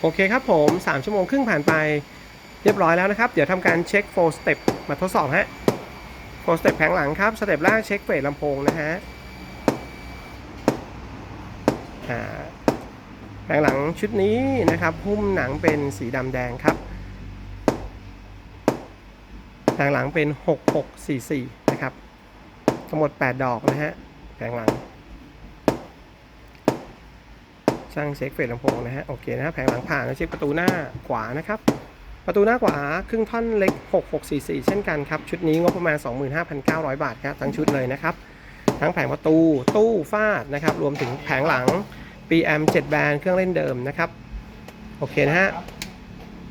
โอเคครับผม 3 ชั่วโมงครึ่งผ่านไปเรียบร้อยแล้วนะครับ เดี๋ยวทำการเช็ค4 step มาทดสอบฮะ4 step แผงหลังครับ สเต็ปแรกเช็คเฟสลำโพงนะฮะแผงหลังชุดนี้นะครับหุ้มหนังเป็นสีดำแดงครับแผงหลังเป็น 6644 นะครับทั้งหมด 8 ดอกนะฮะแผงหลัง ช่างเช็คเฟสลำโพงนะฮะโอเคนะฮะแผงหลังผ่านแล้วเช็คประตูหน้าขวานะครับประตูหน้าขวาครึ่งท่อนเล็ก 6644 เช่นกันครับ ชุดนี้งบประมาณ 25,900 บาทครับทั้งชุดเลยนะครับ ทั้งแผงประตูตู้ฟาดนะครับ รวมถึงแผงหลัง PM 7 แบนด์เครื่องเล่นเดิมนะครับ โอเคนะฮะ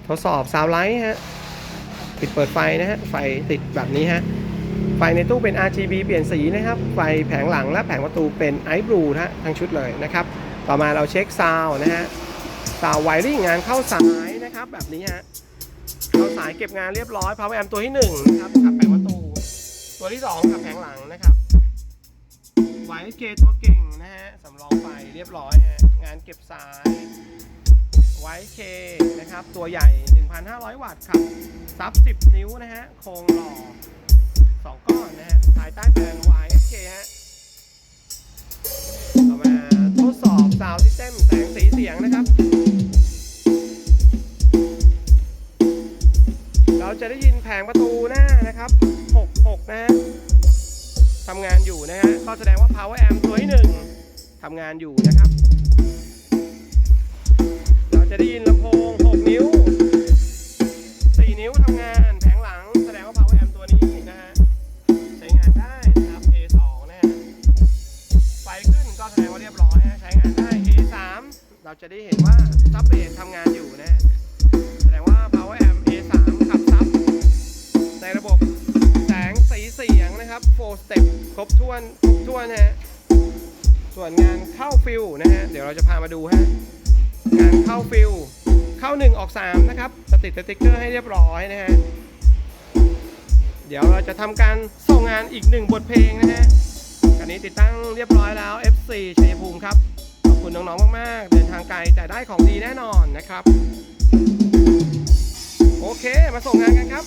ทดสอบซาวไลท์ฮะปิดเปิดไฟนะฮะ ไฟติดแบบนี้ฮะ ไฟในตู้เป็น RGB เปลี่ยนสีนะครับ ไฟแผงหลังและแผงประตูเป็น i b l u e นะฮะทั้งชุดเลยนะครับ ต่อมาเราเช็คซาวนะฮะซาวไวริ่งงานเข้าสายนะครับแบบนี้ฮะเข้าสายเก็บงานเรียบร้อย power amp ตัวที่1นะครับกับแผงประตู ตัวที่2กับแผงหลังนะครับไวเกตัวเก่งนะฮะสำรองไฟเรียบร้อยฮะงานเก็บสายไวเคนะครับ ตัวใหญ่ 1,500 วัตต์ครับซับ 10 นิ้วนะฮะโครงหล่อ2ก้อนนะฮะ เราจะได้ยินแผงประตูหน้านะครับ 66 นะฮะทำงานอยู่นะฮะ ก็แสดงว่า power amp ตัวที่หนึ่งทำงานอยู่นะครับ เราจะได้ยินลำโพง 6 นิ้ว 4 นิ้วทำงาน แผงหลังแสดงว่า power amp ตัวนี้นะฮะ ใช้งานได้นะครับ A2 นะฮะ ไฟขึ้นก็แสดงว่าเรียบร้อยฮะ ใช้งานได้ A3 เราจะได้เห็นว่าซับเบสทำงานอยู่นะฮะ นะครับ4 step ครบถ้วนครบถ้วนนะฮะส่วนงานเข้าฟิลนะฮะเดี๋ยวเราจะพามาดูฮะงานเข้าฟิลเข้า 1 ออก 3 นะครับจะติดสติ๊กเกอร์ให้เรียบร้อยนะฮะเดี๋ยวเราจะทำการส่งงานอีกหนึ่งบทเพลงนะฮะอันนี้ติดตั้งเรียบร้อยแล้ว FC ชัยภูมิครับขอบคุณน้องๆมากๆ เดินทางไกลแต่ได้ของดีแน่นอนนะครับ โอเคมาส่งงานกันครับ